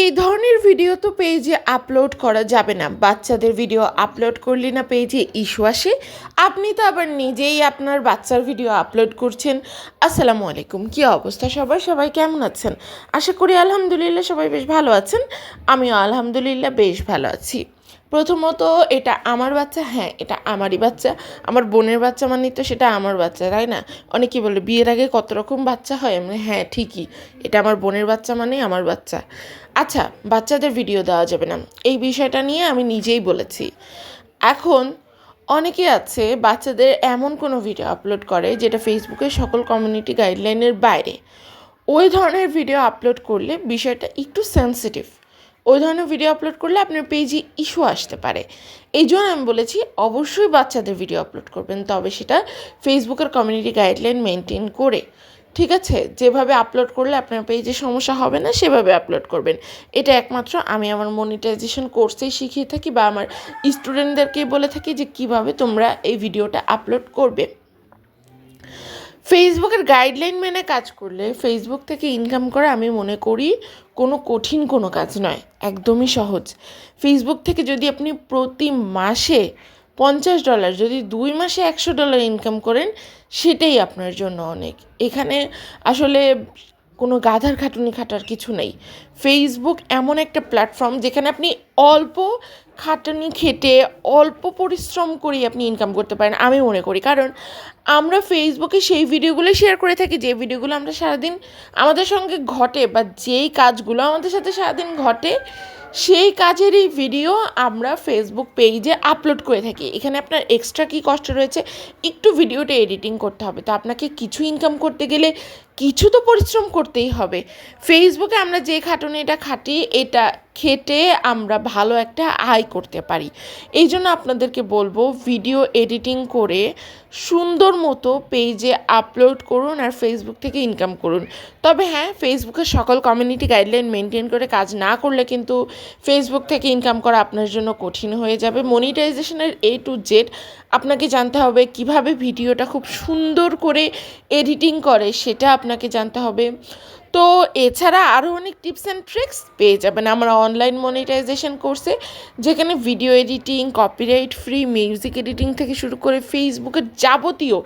এই ধরনের ভিডিও তো পেজে আপলোড করা যাবে না। বাচ্চাদের ভিডিও আপলোড করলে না পেজে ইস্যু আসে। আপনি তো আবার নিজেই আপনার বাচ্চার ভিডিও আপলোড করছেন। আসসালামু আলাইকুম, কী অবস্থা সবাই সবাই কেমন আছেন? আশা করি আলহামদুলিল্লাহ সবাই বেশ ভালো আছেন। আমিও আলহামদুলিল্লাহ বেশ ভালো আছি। প্রথমত এটা আমার বাচ্চা হ্যাঁ এটা আমারই বাচ্চা। আমার বোনের বাচ্চা মানে তো সেটা আমার বাচ্চা তাই না? অনেকে বলে বিয়ের আগে কত রকম বাচ্চা হয়? বলি, হ্যাঁ ঠিকই এটা আমার বোনের বাচ্চা মানে আমার বাচ্চা। আচ্ছা বাচ্চাদের ভিডিও দেওয়া যাবে না। এই বিষয়টা নিয়ে আমি নিজেই বলেছি। এখন অনেকে আছে বাচ্চাদের এমন কোনো ভিডিও আপলোড করে যেটা ফেসবুকের সকল কমিউনিটি গাইডলাইনের বাইরে। ওই ধরনের ভিডিও আপলোড করলে বিষয়টা একটু সেন্সিটিভ ওই ধরনের ভিডিও আপলোড করলে আপনার পেজে ইস্যু আসতে পারে। এই জন্য আমি বলেছি, অবশ্যই বাচ্চাদের ভিডিও আপলোড করবেন, তবে সেটা ফেসবুকের কমিউনিটি গাইডলাইন মেনটেন করে। ঠিক আছে? যেভাবে আপলোড করলে আপনার পেজে সমস্যা হবে না, সেভাবে আপলোড করবেন। এটা একমাত্র আমি আমার মনিটাইজেশন কোর্সেই শিখিয়ে থাকি বা আমার স্টুডেন্টদেরকেই বলে থাকি যে কীভাবে তোমরা এই ভিডিওটা আপলোড করবে। ফেসবুকের গাইডলাইন মেনে কাজ করলে ফেসবুক থেকে ইনকাম করা আমি মনে করি কোনো কঠিন কোনো কাজ নয়, একদমই সহজ। ফেসবুক থেকে যদি আপনি প্রতি মাসে পঞ্চাশ ডলার যদি দুই মাসে একশো ডলার ইনকাম করেন, সেটাই আপনার জন্য অনেক। এখানে আসলে কোনো গাধার খাটুনি খাটার কিছু নেই। ফেসবুক এমন একটা প্ল্যাটফর্ম যেখানে আপনি অল্প খাটুনি খেটে অল্প পরিশ্রম করে আপনি ইনকাম করতে পারেন, আমি মনে করি। কারণ আমরা ফেসবুকে সেই ভিডিওগুলো শেয়ার করে থাকি, যে ভিডিওগুলো আমরা সারাদিন আমাদের সঙ্গে ঘটে বা যেই কাজগুলো আমাদের সাথে সারাদিন ঘটে সেই কাজেরই ভিডিও আমরা ফেসবুক পেজে আপলোড করে থাকি। এখানে আপনার এক্সট্রা কী কষ্ট রয়েছে, একটু ভিডিওটা এডিটিং করতে হবে। তো আপনাকে কিছু ইনকাম করতে গেলে কিছু তো পরিশ্রম করতেই হবে। ফেসবুকে আমরা যে খাটুনিটা খাটি, এটা খেটে আমরা ভালো একটা আয় করতে পারি। এই জন্য আপনাদেরকে বলব ভিডিও এডিটিং করে সুন্দর মতো পেজে আপলোড করুন আর ফেসবুক থেকে ইনকাম করুন। তবে হ্যাঁ ফেসবুকের সকল কমিউনিটি গাইডলাইন মেনটেন করে কাজ না করলে কিন্তু ফেসবুক থেকে ইনকাম করা আপনার জন্য কঠিন হয়ে যাবে। মনিটাইজেশনের এ টু জেড আপনাকে জানতে হবে কীভাবে ভিডিওটা খুব সুন্দর করে এডিটিং করে, সেটা আপনাকে জানতে হবে। তো এছাড়া আরও অনেক টিপস অ্যান্ড ট্রিক্স পেয়ে যাবেন আমার অনলাইন মনিটাইজেশন কোর্সে যেখানে video editing copyright free music editing থেকে শুরু করে ফেসবুকের যাবতীয়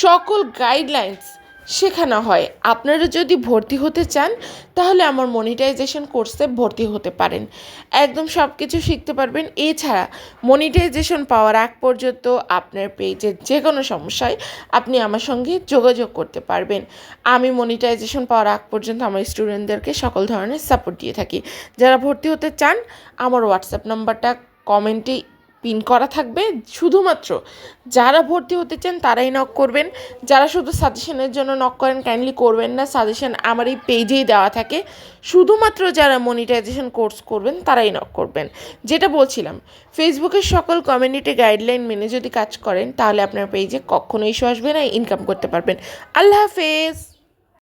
সকল গাইডলাইন্স শেখানো হয়। আপনারা যদি ভর্তি হতে চান, তাহলে আমার মনিটাইজেশন কোর্সে ভর্তি হতে পারেন। একদম সব কিছু শিখতে পারবেন। এছাড়া মনিটাইজেশন পাওয়ার আগ পর্যন্ত আপনার পেজের যে কোনো সমস্যায় আপনি আমার সঙ্গে যোগাযোগ করতে পারবেন। আমি মনিটাইজেশন পাওয়ার আগ পর্যন্ত আমার স্টুডেন্টদেরকে সকল ধরনের সাপোর্ট দিয়ে থাকি। যারা ভর্তি হতে চান, আমার হোয়াটসঅ্যাপ নাম্বারটা কমেন্টে পিন করা থাকবে। শুধুমাত্র যারা ভর্তি হতে চান তারাই নক করবেন। যারা শুধু সাজেশনের জন্য নক করেন কাইন্ডলি করবেন না। সাজেশন আমার এই পেজেই দেওয়া থাকে। শুধুমাত্র যারা মনিটাইজেশন কোর্স করবেন, তারাই নক করবেন। যেটা বলছিলাম ফেসবুকের সকল কমিউনিটি গাইডলাইন মেনে যদি কাজ করেন, তাহলে আপনার পেজে কখনো ইস্যু আসবে না ইনকাম করতে পারবেন। আল্লাহ হাফেজ!